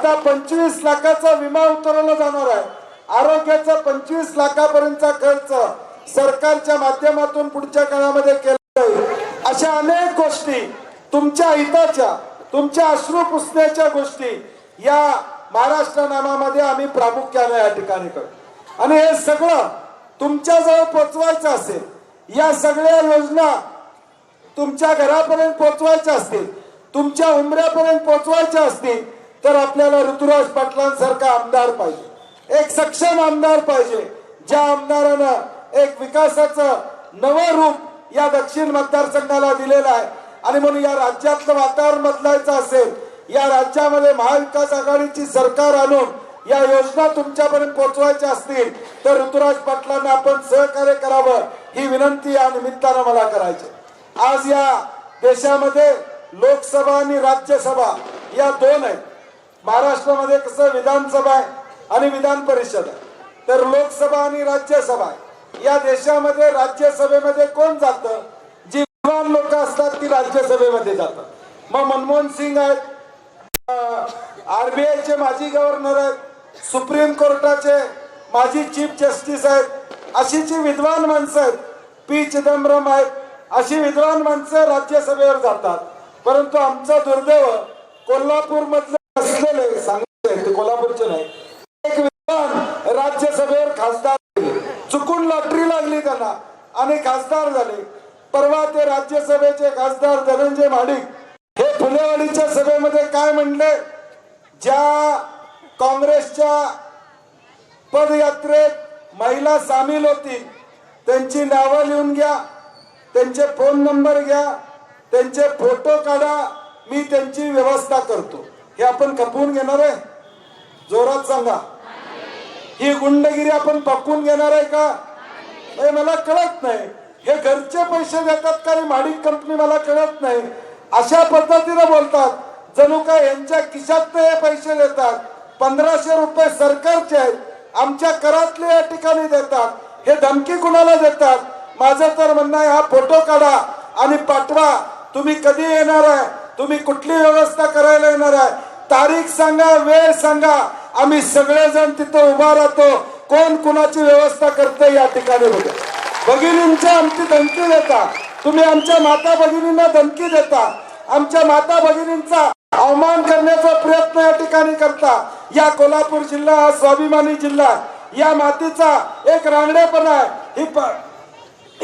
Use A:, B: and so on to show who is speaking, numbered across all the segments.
A: आता पंचवीस लाखाचा विमा उतरवला जाणार आहे. आरोग्याचा पंचवीस लाखापर्यंतचा खर्च सरकारच्या माध्यमातून पुढच्या काळामध्ये केला जाईल. अशा अनेक गोष्टी तुमच्या हिताच्या तुमच्या अश्रू पुसण्याच्या गोष्टी या महाराष्ट्र नामामध्ये आम्ही प्रामुख्याने या ठिकाणी करू आणि हे सगळं तुमच्याजवळ पोचवायचं असेल या सगळ्या योजना तुमच्या घरापर्यंत पोहोचवायच्या असतील तुमच्या उमऱ्यापर्यंत पोचवायच्या असतील तर आपल्याला ऋतुराज पाटलांसारखा आमदार पाहिजे. एक सक्षम आमदार पाहिजे ज्या आमदारानं एक विकासाचं नवं रूप या दक्षिण मतदारसंघाला दिलेलं आहे. आणि म्हणून या राज्यातलं वातावरण बदलायचं असेल या राज्यामध्ये महाविकास आघाडीची सरकार आणून या योजना तुमच्यापर्यंत पोहोचवायच्या असतील तर ऋतुराज पाटलांना आपण सहकार्य करावं ही विनंती या निमित्तानं मला करायची. आज या देशामध्ये लोकसभा आणि राज्यसभा या दोन आहेत. महाराष्ट्रामध्ये कसं विधानसभा आहे आणि विधान परिषद आहे तर लोकसभा आणि राज्यसभा आहे. या देशामध्ये राज्यसभेमध्ये कोण जातं? जी विद्वान लोक असतात ती राज्यसभेमध्ये जातात. मग मनमोहन सिंग आहेत आरबीआयचे माजी गव्हर्नर आहेत सुप्रीम कोर्टाचे माजी चीफ जस्टिस आहेत अशी जी विद्वान माणसं आहेत पी चिदंबरम आहेत अशी विद्वान माणसं राज्यसभेवर जातात. परंतु आमचा दुर्दैव कोल्हापूर झालंय सांगितलंय ते कोल्हापूरचे नाही. एक विद्वान राज्यसभेवर खासदार चुकून लॉटरी लागली त्यांना. आणि खासदार झाले. परवा ते राज्यसभेचे खासदार धनंजय माडिक हे फुलेवाडीच्या सभेमध्ये काय म्हणले? ज्या काँग्रेसच्या पदयात्रेत महिला सामील होती त्यांची नावं लिहून घ्या त्यांचे फोन नंबर घ्या त्यांचे फोटो काढा मी त्यांची व्यवस्था करतो. हे आपण खपवून घेणार आहे? जोरात सांगा. ही गुंडगिरी आपण पकवून घेणार आहे का? हे मला कळत नाही. हे घरचे पैसे देतात काही माडिक कंपनी मला कळत नाही. अशा पद्धतीने बोलतात. जणू काय यांच्या खिशात हे पैसे देतात. पंधराशे रुपये सरकारचे आहेत. आमच्या करातले या ठिकाणी देतात. हे धमकी कुणाला देतात? माझं तर म्हणणं आहे हा फोटो काढा आणि पाठवा. तुम्ही कधी येणार आहे? तुम्ही कुठली व्यवस्था करायला येणार आहे? तारीख सांगा वेळ सांगा. आम्ही सगळेजण तिथं उभा राहतो. कोण कुणाची व्यवस्था करते या ठिकाणी बघा. भगिनींच्या आमची धमकी देता. तुम्ही आमच्या माता भगिनींना धमकी देता. आमच्या माता भगिनींचा अवमान करण्याचा प्रयत्न या ठिकाणी करता. या कोल्हापूर जिल्हा हा स्वाभिमानी जिल्हा. या मातीचा एक रांगडेपणा आहे. ही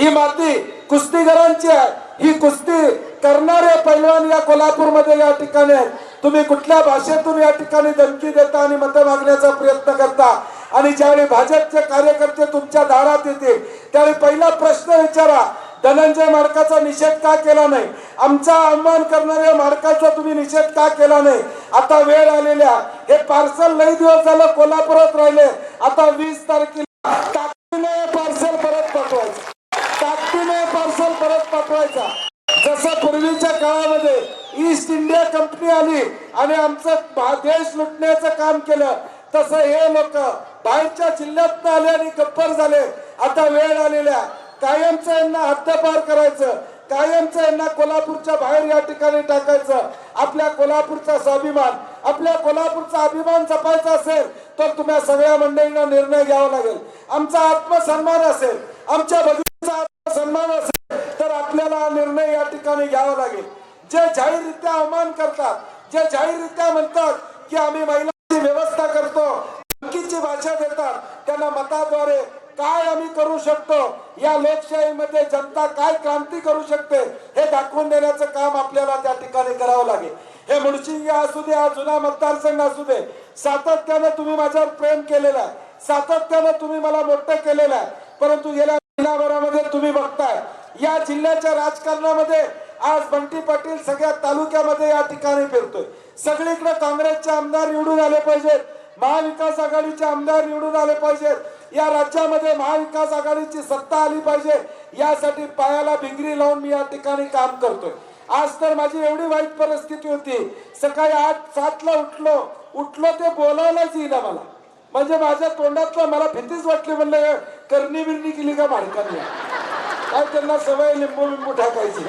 A: ही माती कुस्तीगरांची आहे. ही कुस्ती करणारे पैलवान या कोल्हापूरमध्ये या ठिकाणी आहेत. तुम्ही कुठल्या भाषेतून या ठिकाणी धमकी देता आणि मत मागण्याचा प्रयत्न करता? आणि ज्यावेळी भाजपचे कार्यकर्ते तुमच्या दारात येतील त्यावेळी पहिला प्रश्न विचारा धनंजय मार्काचा निषेध का केला नाही? आमचा अवमान करणाऱ्या मार्काचा तुम्ही निषेध का केला नाही? आता वेळ आलेल्या हे पार्सल लई दिवस झालं कोल्हापुरात राहिले. आता वीस तारखेला ताकदीने पार्सल परत पाठवायचं. ताकदीने पार्सल परत पाठवायचा. जसं पूर्वीच्या काळामध्ये ईस्ट इंडिया कंपनी आली आणि आमचं देश लुटण्याचं काम केलं तसं हे लोक बाहेरच्या जिल्ह्यात आले आणि गप्पर झाले. आता वेळ आलेल्या. कायमचं यांना हद्दपार करायचं. कायमचं यांना कोल्हापूरच्या बाहेर या ठिकाणी टाकायचं. आपल्या कोल्हापूरचा स्वाभिमान आपल्या कोल्हापूरचा अभिमान जपायचा असेल तर तुम्हा सगळ्या मंडळींना निर्णय घ्यावा लागेल. आमचा आत्मसन्मान असेल. आमच्या भगिनीचा आत्मसन्मान असेल. तर आपल्याला निर्णय या ठिकाणी घ्यावा लागेल. जे जाहीररित्या अवमान करतात जे जाहीररित्या म्हणतात की आम्ही महिलांची व्यवस्था करतो धमकीची भाषा देतात त्यांना मताद्वारे काय आम्ही करू शकतो या लोकशाहीमध्ये जनता काय क्रांती करू शकते हे दाखवून देण्याचं काम आपल्याला त्या ठिकाणी करावं लागेल. हे मुळशिंगी असू दे हा जुना मतदारसंघ असू दे सातत्यानं तुम्ही माझ्यावर प्रेम केलेलं आहे सातत्यानं तुम्ही मला मोठं केलेलं आहे परंतु गेल्या महिनाभरामध्ये तुम्ही बघताय या जिल्ह्याच्या राजकारणामध्ये आज बंटी पाटील सगळ्या तालुक्यामध्ये या ठिकाणी फिरतोय. सगळीकडे काँग्रेसचे आमदार निवडून आले पाहिजेत. महाविकास आघाडीचे आमदार निवडून आले पाहिजेत. या राज्यामध्ये महाविकास आघाडीची सत्ता आली पाहिजे. यासाठी पायाला भिंगरी लावून मी या ठिकाणी काम करतोय. आज तर माझी एवढी वाईट परिस्थिती होती. सकाळी आठ सातला उठलो. उठलो ते बोलायलाच येईल मला. म्हणजे माझ्या तोंडातलं मला भीतीच वाटली म्हणलं करणी बिरणी केली का मालकांनी काय त्यांना सवय लिंबू बिंबू टाकायची.